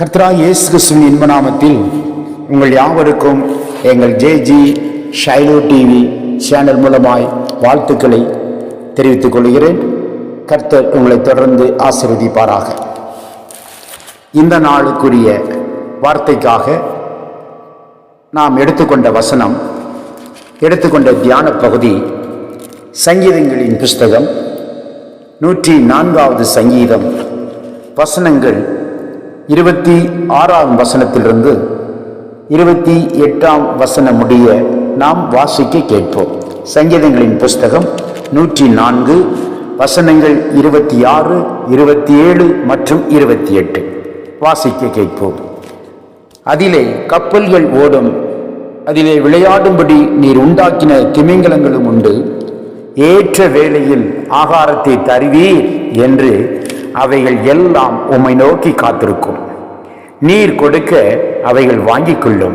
கர்த்தரா இயேசு கிறிஸ்துவின் இன்ப நாமத்தில் உங்கள் யாவருக்கும் எங்கள் ஜேஜி ஷைலோ டிவி சேனல் மூலமாய் வாழ்த்துக்களை தெரிவித்துக் கொள்கிறேன். கர்த்தர் உங்களை தொடர்ந்து ஆசிர்வதிப்பாராக. இந்த நாளுக்குரிய வார்த்தைக்காக நாம் எடுத்துக்கொண்ட வசனம் எடுத்துக்கொண்ட தியான பகுதி சங்கீதங்களின் புஸ்தகம் நூற்றி நான்காவது சங்கீதம் வசனங்கள் இருபத்தி ஆறாம் வசனத்திலிருந்து இருபத்தி எட்டாம் வசனம் முடிய நாம் வாசிக்க கேட்போம். சங்கீதங்களின் புஸ்தகம் நூற்றி நான்கு வசனங்கள் இருபத்தி ஆறு இருபத்தி ஏழு மற்றும் இருபத்தி எட்டு. வாசிக்க கேட்போம். அதிலே கப்பல்கள் ஓடும் அதிலே விளையாடும்படி நீர் உண்டாக்கின திமிங்கலங்களும் உண்டு. ஏற்ற வேளையில் ஆகாரத்தை தருவீர் என்று அவைகள் எல்லாம் உம்மை நோக்கி காத்திருக்கும். நீர் கொடுக்க அவைகள் வாங்கிக் கொள்ளும்.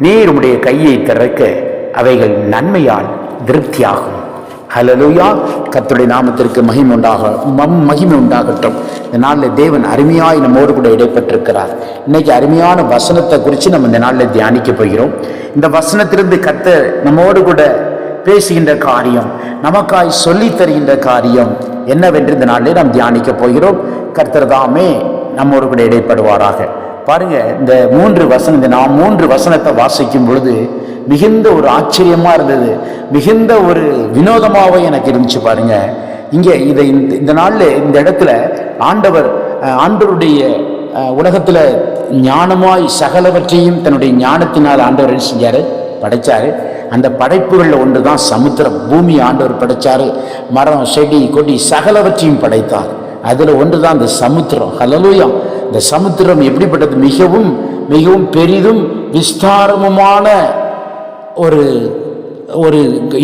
நீர் உடைய கையை திறக்க அவைகள் நன்மையால் திருப்தியாகும். ஹலலூயா கத்துடைய நாமத்திற்கு மகிமை உண்டாக மம் மகிமை உண்டாகட்டும். இந்த நாளில் தேவன் அருமையாய் நம்மோடு கூட இடைப்பட்டிருக்கிறார். இன்னைக்கு அருமையான வசனத்தை குறித்து நம்ம இந்த நாளில் தியானிக்க போகிறோம். இந்த வசனத்திலிருந்து கத்த நம்மோடு கூட பேசுகின்ற காரியம் நமக்காய் சொல்லி தருகின்ற காரியம் என்னவென்று இந்த நாளில் நாம் தியானிக்க போகிறோம். கர்த்தர் தாமே நம்மோடு கூட இடைப்படுவாராக. பாருங்க இந்த மூன்று வசனம் இந்த நான் மூன்று வசனத்தை வாசிக்கும் பொழுது மிகுந்த ஒரு ஆச்சரியமா இருந்தது. மிகுந்த ஒரு வினோதமாகவே எனக்கு இருந்துச்சு பாருங்க. இங்கே இதை இந்த இந்த நாளில் இந்த இடத்துல ஆண்டவர் ஆண்டவருடைய உலகத்தில் ஞானமாய் சகலவற்றையும் தன்னுடைய ஞானத்தினால் ஆண்டவர் என்ன செஞ்சார்? படைச்சாரு. அந்த படைப்புகளில் ஒன்று தான் சமுத்திரம் பூமி ஆண்டவர் படைத்தார் மரம் செடி கொடி சகலவற்றையும் படைத்தார். அதில் ஒன்று தான் அந்த சமுத்திரம். ஹலலூயம் இந்த சமுத்திரம் எப்படிப்பட்டது? மிகவும் மிகவும் பெரிதும் விஸ்தாரமுமான ஒரு ஒரு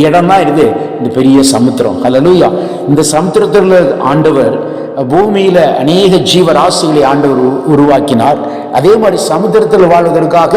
இடம்னா தான் இது இந்த பெரிய சமுத்திரம். ஹலலூயா இந்த சமுத்திரத்தில் ஆண்டவர் பூமியில் அநேக ஜீவராசிகளை ஆண்டவர் உருவாக்கினார். அதே மாதிரி சமுத்திரத்தில் வாழ்வதற்காக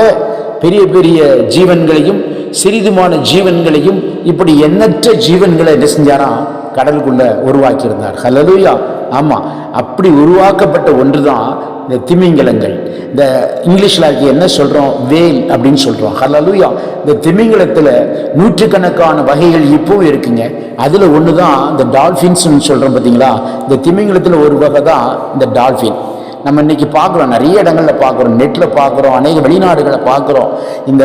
பெரிய பெரிய ஜீவன்களையும் சிறிதுமான ஜீவன்களையும் இப்படி எண்ணற்ற ஜீவன்களை என்ன செஞ்சாராம்? கடலுக்குள்ள உருவாக்கியிருந்தார். ஹலலூயா ஆமாம் அப்படி உருவாக்கப்பட்ட ஒன்று தான் இந்த திமிங்கலங்கள். இந்த இங்கிலீஷில் அதுக்கு என்ன சொல்கிறோம் வேல் அப்படின்னு சொல்கிறோம் ஹலலுயா இந்த திமிங்கலத்தில் நூற்றுக்கணக்கான வகைகள் இப்பவும் இருக்குங்க. அதில் ஒன்று தான் இந்த டால்ஃபின்ஸ்னு சொல்கிறோம் பார்த்தீங்களா இந்த திமிங்கலத்தில் ஒரு வகை தான் இந்த டால்ஃபின். நம்ம இன்னைக்கு பார்க்குறோம் நிறைய இடங்களில் பார்க்குறோம். நெட்டில் பார்க்குறோம் அநேக வெளிநாடுகளை பார்க்குறோம். இந்த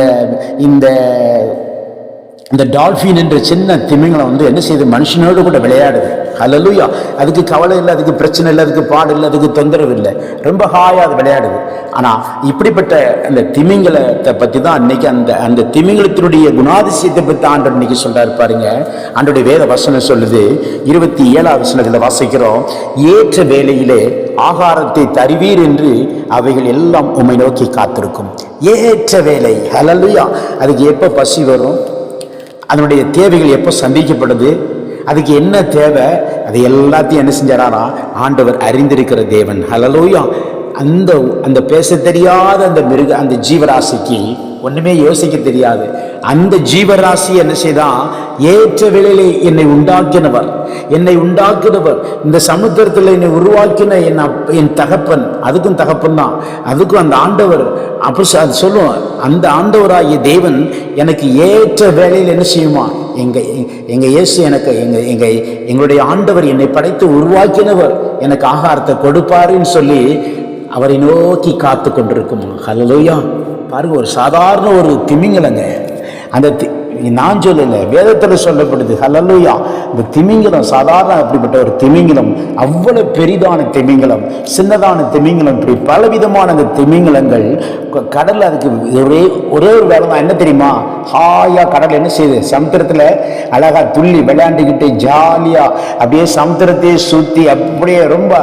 இந்த இந்த டால்ஃபின் என்ற சின்ன திமிங்கலம் வந்து என்ன செய்யுது? மனுஷனோடு கூட விளையாடுது. அலலுயா அதுக்கு கவலை இல்லை அதுக்கு பிரச்சனை இல்லை அதுக்கு பாடு இல்லை அதுக்கு தொந்தரவு இல்லை. ரொம்ப ஹாயாக அது விளையாடுது. ஆனால் இப்படிப்பட்ட அந்த திமிங்கலத்தை பற்றி தான் அன்னைக்கு அந்த அந்த திமிங்கலத்தினுடைய குணாதிசயத்தை பற்றி ஆண்டவர் இன்னைக்கு சொல்கிறார் பாருங்க. ஆண்டோடைய வேத வசனம் சொல்லுது இருபத்தி ஏழாவது வசனத்தில் வாசிக்கிறோம். ஏற்ற வேலையிலே ஆகாரத்தை தருவீர் என்று அவைகள் எல்லாம் உம்மை நோக்கி காத்திருக்கும். ஏற்ற வேலை ஹலலுயா அதுக்கு எப்போ பசி வரும்? அதனுடைய தேவைகள் எப்போ சந்திக்கப்படுது? அதுக்கு என்ன தேவை? அது எல்லாத்தையும் என்ன செஞ்சாரா ஆண்டவர் அறிந்திருக்கிற தேவன். ஹலலோயா அந்த அந்த பேச தெரியாத அந்த மிருக அந்த ஜீவராசிக்கு ஒன்றுமே யோசிக்க தெரியாது. அந்த ஜீவராசி என்ன செய்தான் ஏற்ற வேளையிலே என்னை உண்டாக்கினவர். என்னை உண்டாக்கினவர். இந்த சமுத்திரத்தில் என்னை உருவாக்கின என் அப்- என் தகப்பன். அதுக்கும் தகப்பன் தான் அதுக்கும் அந்த ஆண்டவர். அப்போ அது சொல்லுவோம் அந்த ஆண்டவராகிய தேவன் எனக்கு ஏற்ற வேலையில் என்ன செய்யுமா? எங்கள் எங்கள் இயேசு எனக்கு எங்கள் எங்கள் எங்களுடைய ஆண்டவர் என்னை படைத்து உருவாக்கினவர் எனக்கு ஆகாரத்தை கொடுப்பாருன்னு சொல்லி அவரை நோக்கி காத்து கொண்டிருக்குமா ஹலோயா பாருங்க ஒரு சாதாரண ஒரு திமிங்கலங்க. அந்த தி- நான் சொல்லலை. வேதத்தில் சொல்லப்படுது ஹலலூயா இந்த திமிங்கலம் சாதாரண அப்படிப்பட்ட ஒரு திமிங்கலம் அவ்வளவு பெரிதான திமிங்கலம் சின்னதான திமிங்கலம் இப்படி பலவிதமான அந்த திமிங்கலங்கள் கடலில் அதுக்கு ஒரே ஒரே ஒரு வேலை தான். என்ன தெரியுமா? ஹாயா கடல் என்ன செய்யுது? சமுத்திரத்தில் அழகா துள்ளி விளையாண்டுக்கிட்டு ஜாலியா அப்படியே சமுத்திரத்தையே சுற்றி அப்படியே ரொம்ப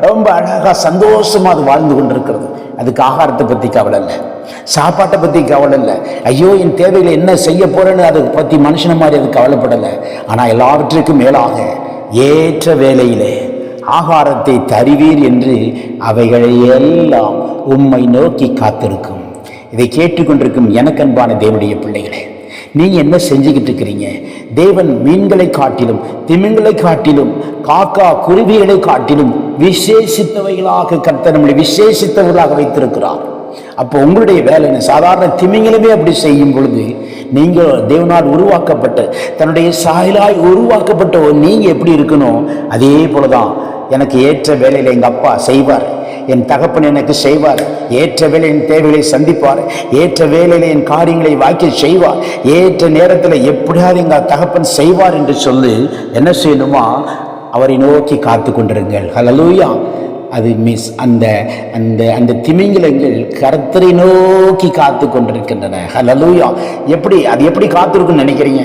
ரொம்ப அழகா சந்தோஷமா அது வாழ்ந்து கொண்டிருக்கிறது. அதுக்கு ஆகாரத்தை பத்தி கவலை இல்லை. சாப்பாட்டை பத்தி கவலை இல்லை. ஐயோ என் தேவையில் என்ன செய்ய போறேன்னு அதை பற்றி மனுஷன மாதிரி அது கவலைப்படலை. ஆனால் எல்லாவற்றிற்கும் மேலாக ஏற்ற வேலையிலே ஆகாரத்தை தருவீர் என்று அவைகளை எல்லாம் உம்மை நோக்கி காத்திருக்கும். இதை கேட்டுக்கொண்டிருக்கும் எனக்கன்பான தேவனுடைய பிள்ளைகளே நீங்கள் என்ன செஞ்சுக்கிட்டு இருக்கிறீங்க? தேவன் மீன்களை காட்டிலும் திமிங்களை காட்டிலும் காக்கா குருவிகளை காட்டிலும் விசேஷித்தவைகளாக கர்த்தர் நம்மளை விசேஷித்தவர்களாக வைத்திருக்கிறார். அப்போ உங்களுடைய வேலை என்ன? சாதாரண திமிங்களுமே அப்படி செய்யும் பொழுது நீங்கள் தேவனால் உருவாக்கப்பட்ட தன்னுடைய சாயலாய் உருவாக்கப்பட்ட நீங்கள் எப்படி இருக்கணும் அதே போலதான் எனக்கு ஏற்ற வேலையில் எங்கள் அப்பா செய்வார். என் தகப்பன் எனக்கு செய்வார். ஏற்ற வேலை என் தேவைகளை சந்திப்பார். ஏற்ற வேலையில் என் காரியங்களை வாக்கி செய்வார். ஏற்ற நேரத்தில் எப்படியாவது எங்கள் தகப்பன் செய்வார் என்று சொல்லி என்ன செய்யணுமா? அவரை நோக்கி காத்து கொண்டிருங்கள். ஹலலூயா அது மிஸ் அந்த அந்த அந்த திமிங்கிலங்கள் கர்த்தரை நோக்கி காத்து கொண்டிருக்கின்றன. ஹலலூயா எப்படி அது எப்படி காத்திருக்குன்னு நினைக்கிறீங்க?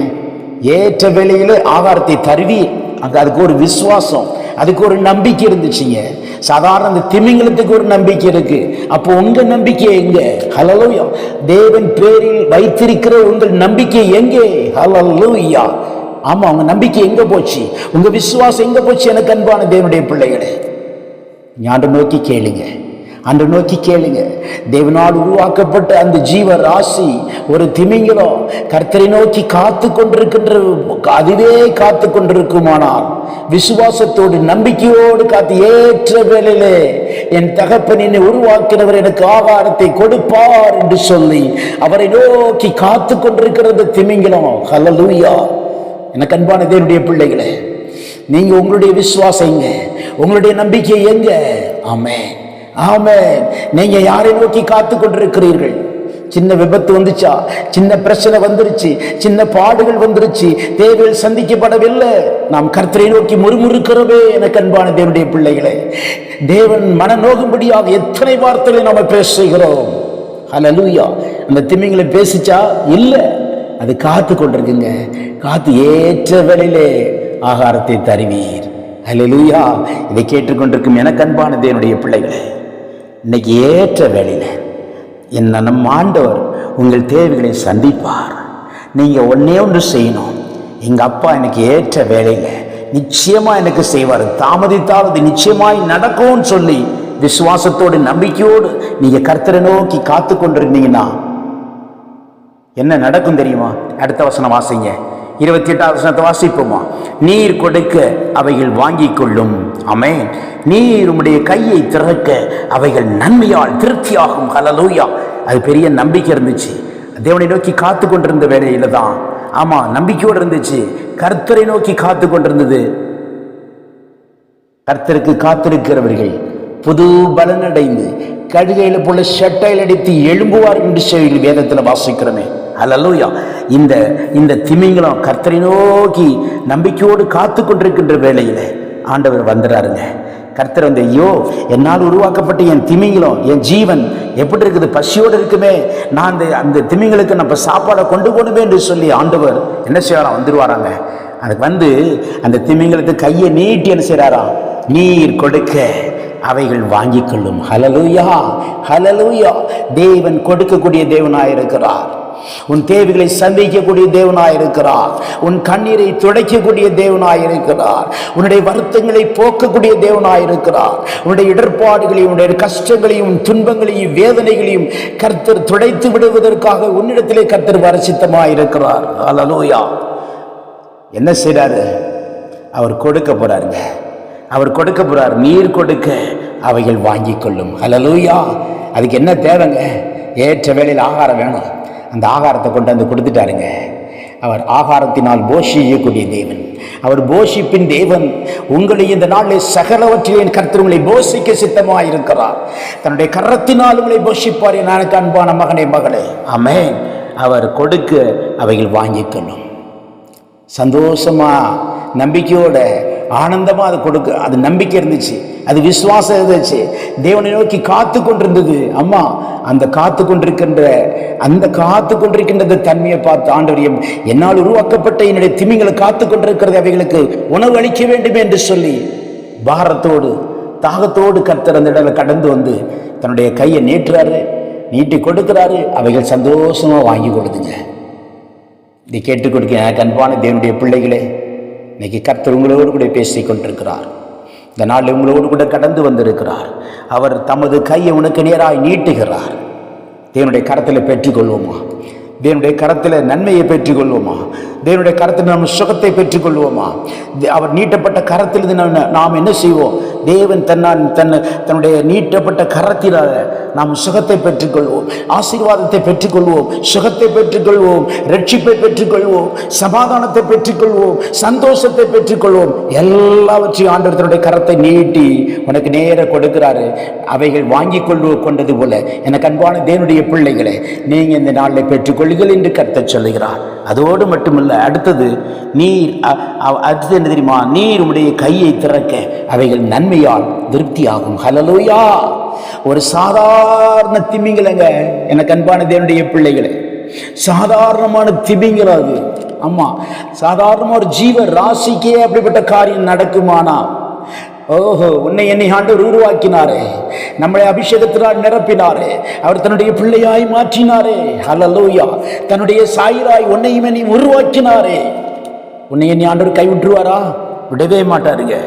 ஏற்ற வேளையில ஆகாரத்தை தருவி அங்கே அதுக்கு ஒரு விசுவாசம் அதுக்கு ஒரு நம்பிக்கை இருந்துச்சுங்க. சாதாரண அந்த திமிங்கலத்துக்கு ஒரு நம்பிக்கை இருக்கு. அப்போ உங்க நம்பிக்கை எங்க? ஹலலூயா தேவன் பேரில் வைத்திருக்கிற உங்கள் நம்பிக்கை எங்கே? ஹலலூயா ஆமா உங்க நம்பிக்கை எங்கே போச்சு? உங்க விசுவாசம் எங்கே போச்சு? எனக்கு அன்பான தேவனுடைய பிள்ளைகளே ஞாண்டு நோக்கி கேளுங்க. அன்று நோக்கி கேளுங்க. தேவனால் உருவாக்கப்பட்ட அந்த ஜீவ ராசி ஒரு திமிங்கலம் கர்த்தரை நோக்கி காத்து கொண்டிருக்கின்ற அதுவே காத்து கொண்டிருக்குமானால் விசுவாசத்தோடு நம்பிக்கையோடு காத்து ஏற்ற வேலையிலே என் தகப்பன் என்னை உருவாக்கினவர் எனக்கு ஆகாரத்தை கொடுப்பார் என்று சொல்லி அவரை நோக்கி காத்து கொண்டிருக்கிறது திமிங்கலம் ஹalleluya. எனக்கு அன்பான தேவனுடைய பிள்ளைகளே நீங்கள் உங்களுடைய விசுவாசம் எங்க? உங்களுடைய நம்பிக்கை எங்க? ஆமே ஆமே நீங்கள் யாரை நோக்கி காத்து கொண்டிருக்கிறீர்கள்? சின்ன விபத்து வந்துச்சா? சின்ன பிரச்சனை வந்துருச்சு. சின்ன பாடுகள் வந்துருச்சு. தேவையில் சந்திக்கப்படவில்லை. நாம் கர்த்தரை நோக்கி முறுமுறுக்கிறவே எனக்கு அன்பான தேவனுடைய பிள்ளைகளே. தேவன் மன நோகும்படியாக எத்தனை வார்த்தைகளை நாம் பேசுகிறோம்? ஹalleluya அந்த திமிங்களை பேசிச்சா? இல்லை. அது காத்து கொண்டிருக்குங்க. காத்து ஏற்ற வேளையிலே ஆகாரத்தை தருவீர். ஹalleluya. இதை கேட்டுக்கொண்டிருக்கும் எனக்கு அன்பானது என்னுடைய பிள்ளைகளே இன்னைக்கு ஏற்ற வேலையில் என்ன நம் ஆண்டவர் உங்கள் தேவைகளை சந்திப்பார். நீங்கள் ஒன்றே ஒன்று செய்யணும். எங்கள் அப்பா எனக்கு ஏற்ற வேலையில நிச்சயமாக எனக்கு செய்வார். தாமதித்தால் அது நிச்சயமாய் நடக்கும்னு சொல்லி விசுவாசத்தோடு நம்பிக்கையோடு நீங்கள் கர்த்தரை நோக்கி காத்து கொண்டிருந்தீங்கன்னா என்ன நடக்கும் தெரியுமா? அடுத்த வசனம் வாசிங்க. இருபத்தி எட்டாவது வசனத்தை வாசிப்போமா? நீர் கொடுக்க அவைகள் வாங்கி கொள்ளும். அமே நீர் உம்முடைய கையை திறக்க அவைகள் நன்மையால் திருப்தியாகும். ஹalleluya. அது பெரிய நம்பிக்கை இருந்துச்சு. தேவனை நோக்கி காத்து கொண்டிருந்த வேலையில தான். ஆமா நம்பிக்கையோடு இருந்துச்சு. கர்த்தரை நோக்கி காத்து கொண்டிருந்தது. கர்த்தருக்கு காத்திருக்கிறவர்கள் புது பலனடைந்து கழுகையில் போல ஷட்டையில் அடித்து எழும்புவார் என்று சொல்லி வேதத்தில் வாசிக்கிறோமே. அல்லலூயா இந்த இந்த திமிங்கலம் கர்த்தரை நோக்கி நம்பிக்கையோடு காத்து கொண்டிருக்கின்ற வேளையில் ஆண்டவர் வந்துடுறாருங்க கர்த்தர் வந்து ஐயோ என்னால் உருவாக்கப்பட்ட என் திமிங்கலம் என் ஜீவன் எப்படி இருக்குது? பசியோடு இருக்குமே. நான் அந்த அந்த திமிங்களுக்கு நம்ம சாப்பாடை கொண்டு போகணுமே என்று சொல்லி ஆண்டவர் என்ன செய்வாராம் வந்துடுவாராங்க அதுக்கு வந்து அந்த திமிங்களுக்கு கையை நீட்டி என்ன செய்கிறாராம் நீர் கொடுக்க அவைகள் வாங்கிக் கொள்ளும். ஹலலூயா ஹலலூயா தேவன் கொடுக்கக்கூடிய தேவனாயிருக்கிறார். உன் தேவைகளை சந்திக்கக்கூடிய தேவனாயிருக்கிறார் உன் கண்ணீரை துடைக்கக்கூடிய தேவனாயிருக்கிறார் உன்னுடைய வருத்தங்களை போக்கக்கூடிய தேவனாயிருக்கிறார் உன்னுடைய இடர்பாடுகளையும் உன்னுடைய கஷ்டங்களையும் துன்பங்களையும் வேதனைகளையும் கர்த்தர் துடைத்து விடுவதற்காக உன்னிடத்திலே கர்த்தர் வரசித்தமாயிருக்கிறார் அலலோயா என்ன செய்கிறாரு அவர் கொடுக்க போறாருங்க. அவர் கொடுக்க போறார். நீர் கொடுக்க அவைகள் வாங்கி கொள்ளும். ஹalleluya அதுக்கு என்ன தேவைங்க? ஏற்ற வேளையில் ஆகாரம் வேணும். அந்த ஆகாரத்தை கொண்டு வந்து கொடுத்துட்டாருங்க. அவர் ஆகாரத்தினால் போஷிக்கக்கூடிய தேவன். அவர் போஷிப்பின் தேவன். உங்களை இந்த நாளில் சகலவற்றிலேன் கர்த்தர் உங்களை போஷிக்க சித்தமாயிருக்கிறார். தன்னுடைய கரத்தினால் உங்களை போஷிப்பார் என் அன்பான மகனே மகளே. ஆமென். அவர் கொடுக்க அவைகள் வாங்கிக் கொள்ளும் சந்தோஷமா நம்பிக்கையோட ஆனந்தமாக அது கொடுக்க அது நம்பிக்கை இருந்துச்சு. அது விசுவாசம் இருந்துச்சு. தேவனை நோக்கி காத்து கொண்டிருந்தது. அம்மா அந்த காத்து கொண்டிருக்கின்ற அந்த காத்து கொண்டிருக்கின்ற தன்மையை பார்த்து ஆண்டவரியம் என்னால் உருவாக்கப்பட்ட என்னுடைய திமிங்களை காத்து கொண்டிருக்கிறது அவைகளுக்கு உணவு அளிக்க வேண்டும் என்று சொல்லி பாரத்தோடு தாகத்தோடு கர்த்தர் அந்த இடத்துல கடந்து வந்து தன்னுடைய கையை நீட்டுறாரு நீட்டி கொடுக்கிறாரு. அவைகள் சந்தோஷமா வாங்கி கொடுத்துங்க. இதை கேட்டுக் கொடுக்க கண்பான தேவனுடைய பிள்ளைகளே இன்னைக்கு கர்த்தர் உங்களோடு கூட பேசி கொண்டிருக்கிறார் இந்த நாள் உங்களோடு கூட கடந்து வந்திருக்கிறார். அவர் தமது கையை உனக்கு நேராய் நீட்டுகிறார். தேவனுடைய கரத்தில் பெற்றுக்கொள்வோமா? தேவனுடைய கரத்தில் நன்மையை பெற்றுக்கொள்வோமா? தேவனுடைய கரத்தில் நாம் சுகத்தை பெற்றுக்கொள்வோமா? தே- அவர் நீட்டப்பட்ட கரத்தில் நாம் நாம் என்ன செய்வோம்? தேவன் தன்னால் தன் தன்னுடைய நீட்டப்பட்ட கரத்தினால் நாம் சுகத்தை பெற்றுக்கொள்வோம். ஆசீர்வாதத்தை பெற்றுக்கொள்வோம். சுகத்தை பெற்றுக்கொள்வோம். ரட்சிப்பை பெற்றுக்கொள்வோம். சமாதானத்தை பெற்றுக்கொள்வோம். சந்தோஷத்தை பெற்றுக்கொள்வோம். எல்லாவற்றையும் ஆண்டவர் தன்னுடைய கரத்தை நீட்டி உனக்கு நேர கொடுக்கிறாரு. அவைகள் வாங்கி கொள்வோ கொண்டது போல. எனக்கு அன்பான தேவனுடைய பிள்ளைகளே நீங்கள் இந்த நாளில் பெற்றுக்கொள்ளுங்கள் என்று கருத்தை சொல்லுகிறார். அதோடு மட்டுமல்ல அடுத்தது நீர் அடுத்தது என்ன தெரியுமா? நீர் உடைய கையை திறக்க அவைகள் நன்மையால் திருப்தியாகும். ஹலலோயா ஒரு சாதாரண திமிங்கலங்க எனக்கு அன்பான தேவனுடைய பிள்ளைகளை. சாதாரணமான திமிங்கலம் அது. ஆமா சாதாரண ஒரு ஜீவ ராசிக்கே அப்படிப்பட்ட காரியம் நடக்குமானா ஓஹோ உன்னை என்னை ஆண்டவர் உருவாக்கினாரே. நம்மளை அபிஷேகத்தினால் நிரப்பினாரே. அவர் தன்னுடைய பிள்ளையாய் மாற்றினாரே. ஹலலூயா தன்னுடைய சாயிராய் உன்னையும் என்னையும் உருவாக்கினாரே. உன்னை என்னை ஆண்டவர் கைவிட்டுருவாரா? விடவே மாட்டாருங்க.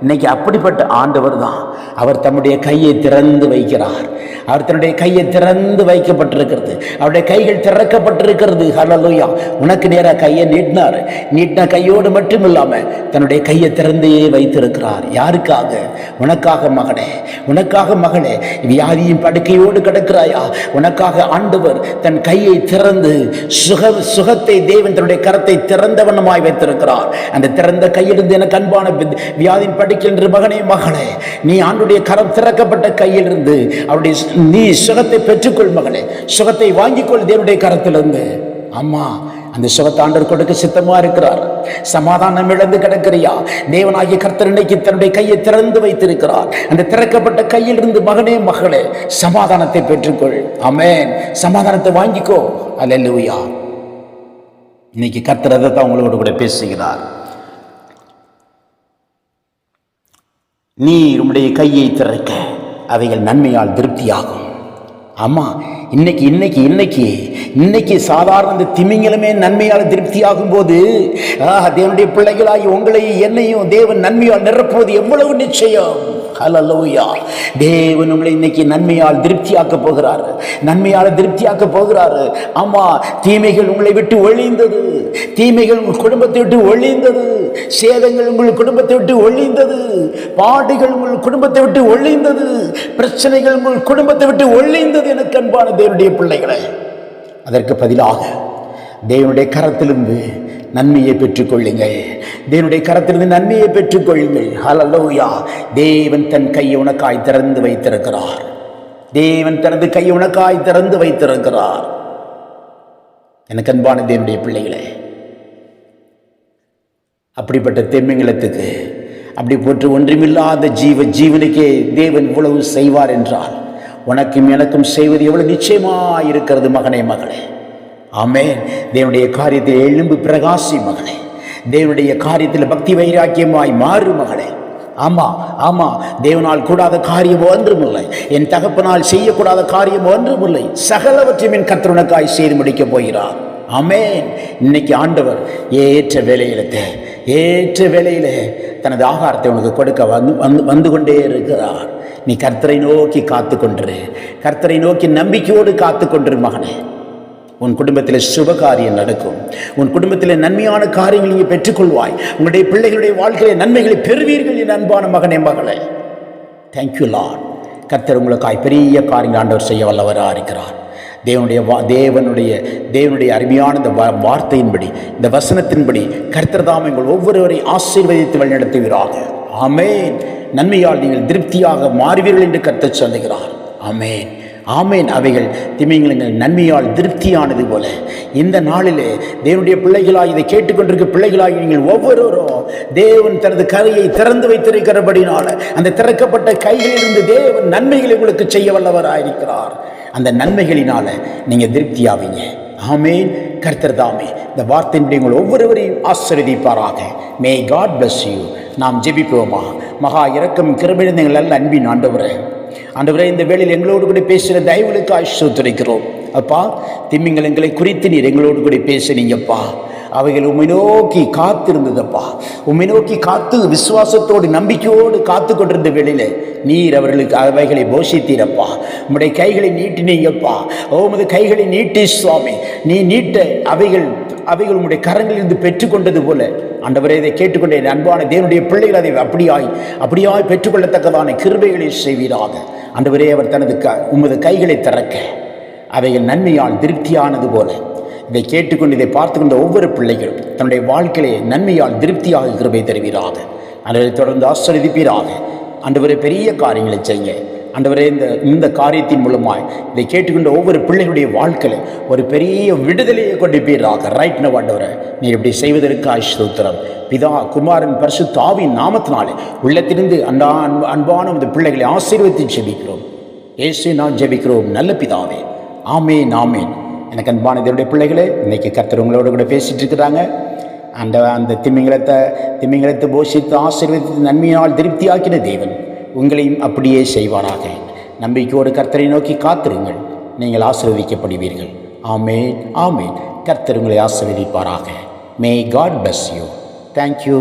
இன்னைக்கு அப்படிப்பட்ட ஆண்டவர் தான். அவர் தம்முடைய கையை திறந்து வைக்கிறார். அவர் தன்னுடைய கையை திறந்து வைக்கப்பட்டிருக்கிறது. அவருடைய கைகள் திறக்கப்பட்டிருக்கிறது. ஹலலுயா உனக்கு நேராக கையை நீட்டினார். நீட்டின கையோடு மட்டும் இல்லாமல் தன்னுடைய கையை திறந்தே வைத்திருக்கிறார். யாருக்காக? உனக்காக மகனே. உனக்காக மகளே வியாதியின் படுக்கையோடு கிடக்கிறாயா? உனக்காக ஆண்டவர் தன் கையை திறந்து சுக சுகத்தை தேவன் தன்னுடைய கரத்தை திறந்தவனமாய் வைத்திருக்கிறார். அந்த திறந்த கையிலிருந்து எனக்கு அன்பான வியாதியின் படுக்கின்ற மகனே மகளே. நீ ஆண்டுடைய கரம் திறக்கப்பட்ட கையிலிருந்து அவருடைய நீ சுகத்தை பெற்றுக்கொள் மகளே. சுகத்தை வாங்கிக்கொள் தேவனுடைய கரத்திலிருந்து. அம்மா அந்த சுகத்தாண்டர் கொடுக்க சித்தமா இருக்கிறார். சமாதானம் இழந்து கிடக்கிறியா? தேவனாகிய கர்த்தர் இன்னைக்கு தன்னுடைய கையை திறந்து வைத்திருக்கிறார். அந்த திறக்கப்பட்ட கையிலிருந்து மகனே மகளே சமாதானத்தை பெற்றுக்கொள். அமேன் சமாதானத்தை வாங்கிக்கோ. அல்லேலூயா. இன்னைக்கு கர்த்தர் அதை தான் உங்களோடு கூட பேசுகிறார். நீ உன்னுடைய கையை திறக்க. அவைகள் நன்மையால் திருப்தியாகும். ஆமாம் இன்னைக்கு இன்னைக்கு இன்னைக்கு இன்னைக்கு சாதாரண இந்த திமிங்கலமே நன்மையால் திருப்தியாகும் போது தேவனுடைய பிள்ளைகளாகி உங்களையும் என்னையும் தேவன் நன்மையால் நிரப்புவது எவ்வளவு நிச்சயம். ஹலலோயா. தேவன் உங்களை இன்னைக்கு நன்மையால் திருப்தியாக்க போகிறார். நன்மையால் திருப்தியாக்க போகிறார். ஆமா தீமைகள் உங்களை விட்டு ஒழிந்தது. தீமைகள் உங்கள் குடும்பத்தை விட்டு ஒழிந்தது. சேதங்கள் உங்கள் குடும்பத்தை விட்டு ஒழிந்தது. பாடுகள் உங்கள் குடும்பத்தை விட்டு ஒழிந்தது. பிரச்சனைகள் உங்கள் குடும்பத்தை விட்டு ஒழிந்தது எனக்கு அன்பான தேவனுடைய பிள்ளைகளை. அதற்கு பதிலாக தேவனுடைய கரத்திலிருந்து நன்மையை பெற்றுக்கொள்ளுங்கள். தேவனுடைய கரத்திலிருந்து நன்மையை பெற்றுக்கொள்ளுங்கள். ஹலலோயா தேவன் தன் கையை உனக்காய் திறந்து வைத்திருக்கிறார். தேவன் தனது கையை உனக்காய் திறந்து வைத்திருக்கிறார். எனக்கு அன்பான தேவனுடைய பிள்ளைகளே அப்படிப்பட்ட தெம்மிங்களத்துக்கு அப்படி போற்று ஒன்றுமில்லாத ஜீவ ஜீவனுக்கே தேவன் இவ்வளவு செய்வார் என்றால் உனக்கும் எனக்கும் செய்வது எவ்வளவு நிச்சயமாக இருக்கிறது மகனே மகளே. அமேன் தேவனுடைய காரியத்தில் எலும்பு பிரகாசி மகளே. தேவனுடைய காரியத்தில் பக்தி வைராக்கியமாய் மாறு மகளே. ஆமா ஆமா தேவனால் கூடாத காரியம் ஒன்றுமில்லை. என் தகப்பனால் செய்யக்கூடாத காரியம் ஒன்றுமில்லை. சகலவற்றையும் என் கர்த்தருனக்காய் செய்து முடிக்கப் போகிறார். அமேன் இன்னைக்கு ஆண்டவர் ஏற்ற வேலையில ஏற்ற வேலையில தனது ஆகாரத்தை உனக்கு கொடுக்க வந்து வந்து வந்து கொண்டே இருக்கிறார். நீ கர்த்தரை நோக்கி காத்து கொண்டிரு கர்த்தரை நோக்கி நம்பிக்கையோடு காத்து கொண்டிரு மகனே. உன் குடும்பத்தில் சுபகாரியம் நடக்கும். உன் குடும்பத்தில் நன்மையான காரியங்களை நீங்கள் பெற்றுக்கொள்வாய். உங்களுடைய பிள்ளைகளுடைய வாழ்க்கையில நன்மைகளை பெறுவீர்கள் என் அன்பான மகனே மகளே. தேங்க்யூ லார்ட் கர்த்தர் உங்களுக்காய் பெரிய காரியங்கள் ஆண்டவர் செய்ய வல்லவராக இருக்கிறார். தேவனுடைய வா தேவனுடைய தேவனுடைய அருமையான இந்த வா- வார்த்தையின்படி இந்த வசனத்தின்படி கர்த்தர் தாம் எங்கள் ஒவ்வொருவரையும் ஆசீர்வதித்து வழிநடத்துகிறார் ஆமேன். நன்மையால் நீங்கள் திருப்தியாக மாறுவீர்கள் என்று கர்த்தர் சொல்லுகிறார். ஆமேன். ஆமேன். அவைகள் திமிங்கலங்கள் நன்மையால் திருப்தியானது போல. இந்த நாளிலே தேவனுடைய பிள்ளைகளாக இதை கேட்டுக்கொண்டிருக்க பிள்ளைகளாகி நீங்கள் ஒவ்வொருவரும் தேவன் தனது கரையை திறந்து வைத்திருக்கிறபடினால அந்த திறக்கப்பட்ட கைகளிலிருந்து தேவன் நன்மைகளை உங்களுக்கு செய்ய வல்லவராயிருக்கிறார். அந்த நன்மைகளினால நீங்க திருப்தியாவீங்க. ஆமேன். கர்த்தர் தாமே இந்த வார்த்தையினுடைய உங்கள் ஒவ்வொருவரையும் ஆசீர்வதிப்பாராக. மே காட் பிளஸ் யூ நாம் ஜெபிப்போமா? மகா இரக்கம் கிருமிழந்தங்கள் எங்கள் நல்ல அன்பின் ஆண்டவரே. ஆண்டவரே இந்த வேளையில் எங்களோடு கூட பேசுகிற தயவுகளுக்கு ஆசிர்வதிக்கிறோம் அப்பா திம்மிங்கள் எங்களை குறித்து நீர் எங்களோடு கூட பேசுனீங்கப்பா. அவைகள் உம்மை நோக்கி காத்திருந்ததப்பா. உம்மை நோக்கி காத்து விசுவாசத்தோடு நம்பிக்கையோடு காத்து கொண்டிருந்த வேளையில நீர் அவர்களுக்கு அவைகளை போஷித்தீரப்பா. உம்முடைய கைகளை நீட்டினீங்கப்பா. ஓ உமது கைகளை நீட்டி சுவாமி. நீ நீட்ட அவைகள் அவைகள் உம்முடைய கரங்களிலிருந்து பெற்றுக்கொண்டது போல. ஆண்டவரே இதை கேட்டுக்கொண்டே அன்பான தேவனுடைய பிள்ளைகள் அதை அப்படியாய் அப்படியாய் பெற்றுக்கொள்ளத்தக்கதான கிருபைகளை செய்வீராக. ஆண்டவரே அவர் தனது க உமது கைகளை திறக்க. அவைகள் நன்மையால் திருப்தியானது போல. இதை கேட்டுக்கொண்டு இதை பார்த்து கொண்ட ஒவ்வொரு பிள்ளைகளும் தன்னுடைய வாழ்க்கையிலே நன்மையால் திருப்தியாக கிருபை தருவீராக. அன்றைய தொடர்ந்து ஆசிரியப்பீராக அன்றுவரை பெரிய காரியங்களை செய்ய ஆண்டவரே இந்த இந்த காரியத்தின் மூலமாய் இதை கேட்டுக்கொண்ட ஒவ்வொரு பிள்ளைகளுடைய வாழ்க்கையில ஒரு பெரிய விடுதலையை கொண்டிருப்பீராக ரைட் நவ் ஆண்டவரை நீ இப்படி செய்வதற்கு ஆஸ்தோத்திரம் பிதா குமாரன் பரிசு தாவின் நாமத்தினாலே உள்ளத்திலிருந்து அன்பா அன்பு- அன்பான இந்த பிள்ளைகளை ஆசீர்வதித்து ஜெபிக்கிறோம். ஏசு நான் ஜெபிக்கிறோம். நல்ல பிதாவே. ஆமேன் ஆமேன். எனக்கு அன்பான தேவனுடைய பிள்ளைகளே இன்றைக்கி கர்த்தர் உங்களோட கூட பேசிகிட்டு இருக்கிறாங்க அந்த அந்த திமிங்கலத்தை திமிங்கலத்தை போஷித்து ஆசீர்வதித்து நன்மையினால் திருப்தியாக்கின தேவன் உங்களையும் அப்படியே செய்வாராக நம்பிக்கையோடு கர்த்தரை நோக்கி காத்திருங்கள். நீங்கள் ஆசீர்வதிக்கப்படுவீர்கள். ஆமேன் ஆமேன். கர்த்தர் உங்களை ஆசீர்வதிப்பாராக. May God bless you thank you